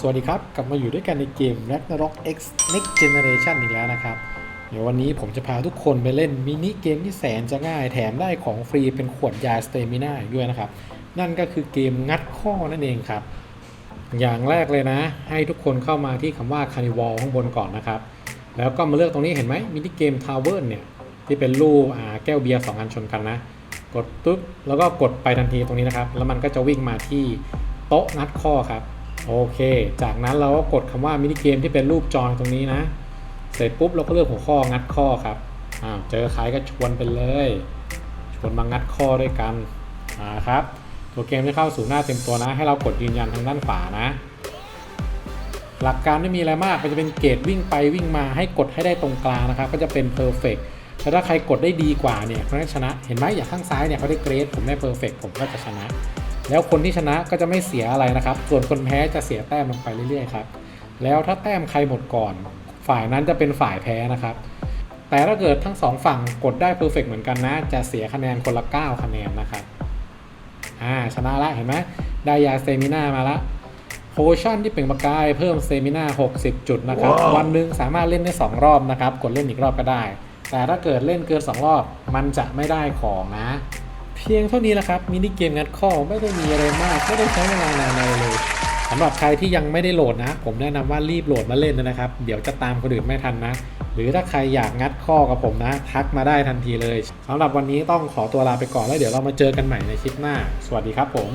สวัสดีครับ กลับมาอยู่ด้วยกันในเกม Ragnarok X Next Generation อีกแล้วนะครับ เดี๋ยววันนี้ผมจะพาทุกคนไปเล่นมินิเกมที่แสนจะง่ายแถมได้ของฟรีเป็นขวดยาสเตมิน่าอีกด้วยนะครับ นั่นก็คือเกมงัดข้อนั่นเองครับ อย่างแรกเลยนะ ให้ทุกคนเข้ามาที่คำว่า Carnival ข้างบนก่อนนะครับ แล้วก็มาเลือกตรงนี้เห็นไหมมินิเกม Tower เนี่ยที่เป็นรูปแก้วเบียร์สองอันชนกันนะ กดปุ๊บแล้วก็กดไปทันทีตรงนี้นะครับ แล้วมันก็จะวิ่งมาที่โต๊ะงัดข้อครับ โอเค จากนั้นเราก็กดคำว่ามินิเกมที่เป็นรูปจอตรงนี้นะ เสร็จปุ๊บเราก็เลือกหัวข้องัดข้อครับอ้าวเจอใครก็ชวนไปเลย ชวนมางัดข้อด้วยกันอ่าครับ ตัวเกมจะเข้าสู่หน้าเต็มตัวนะ ให้เรากดยืนยันทางด้านขวานะ หลักการไม่มีอะไรมากมันจะเป็นเกตวิ่งไปวิ่งมาให้กดให้ได้ตรงกลางนะครับ ก็จะเป็นเพอร์เฟกแต่ถ้าใครกดได้ดีกว่าเนี่ยเขาได้ชนะ เห็นไหมอย่างข้างซ้ายเนี่ยเขาได้เกรดผมได้เพอร์เฟกผมก็จะชนะ แล้วคนที่ชนะก็จะไม่เสียอะไรนะครับ ส่วนคนแพ้จะเสียแต้มลงไปเรื่อยๆครับแล้วถ้าแต้มใครหมดก่อน ฝ่ายนั้นจะเป็นฝ่ายแพ้นะครับ แต่ถ้าเกิดทั้งสองฝั่งกดได้เพอร์เฟกเหมือนกันนะ จะเสียคะแนนคนละ 9 คะแนนนะครับอ่าชนะละเห็นไหมได้ยาเซมิน่ามาละโพชั่นที่เปล่งประกายเพิ่มเซมิน่า60 จุดนะครับวันหนึ่งสามารถเล่นได้ 2 รอบนะครับ กดเล่นอีกรอบก็ได้ แต่ถ้าเกิดเล่นเกิน 2 รอบมันจะไม่ได้ของนะเพียงเท่านี้แหละครับมินิเกมงัดข้อไม่ได้มีอะไรมากไม่ได้ใช้เวลานานอะไรเลยสำหรับใครที่ยังไม่ได้โหลดนะ ผมแนะนำว่ารีบโหลดมาเล่นนะครับ เดี๋ยวจะตามคนอื่นไม่ทันนะ หรือถ้าใครอยากงัดข้อกับผมนะ ทักมาได้ทันทีเลยสำหรับวันนี้ต้องขอตัวลาไปก่อนแล้วเดี๋ยวเรามาเจอกันใหม่ในคลิปหน้า สวัสดีครับผม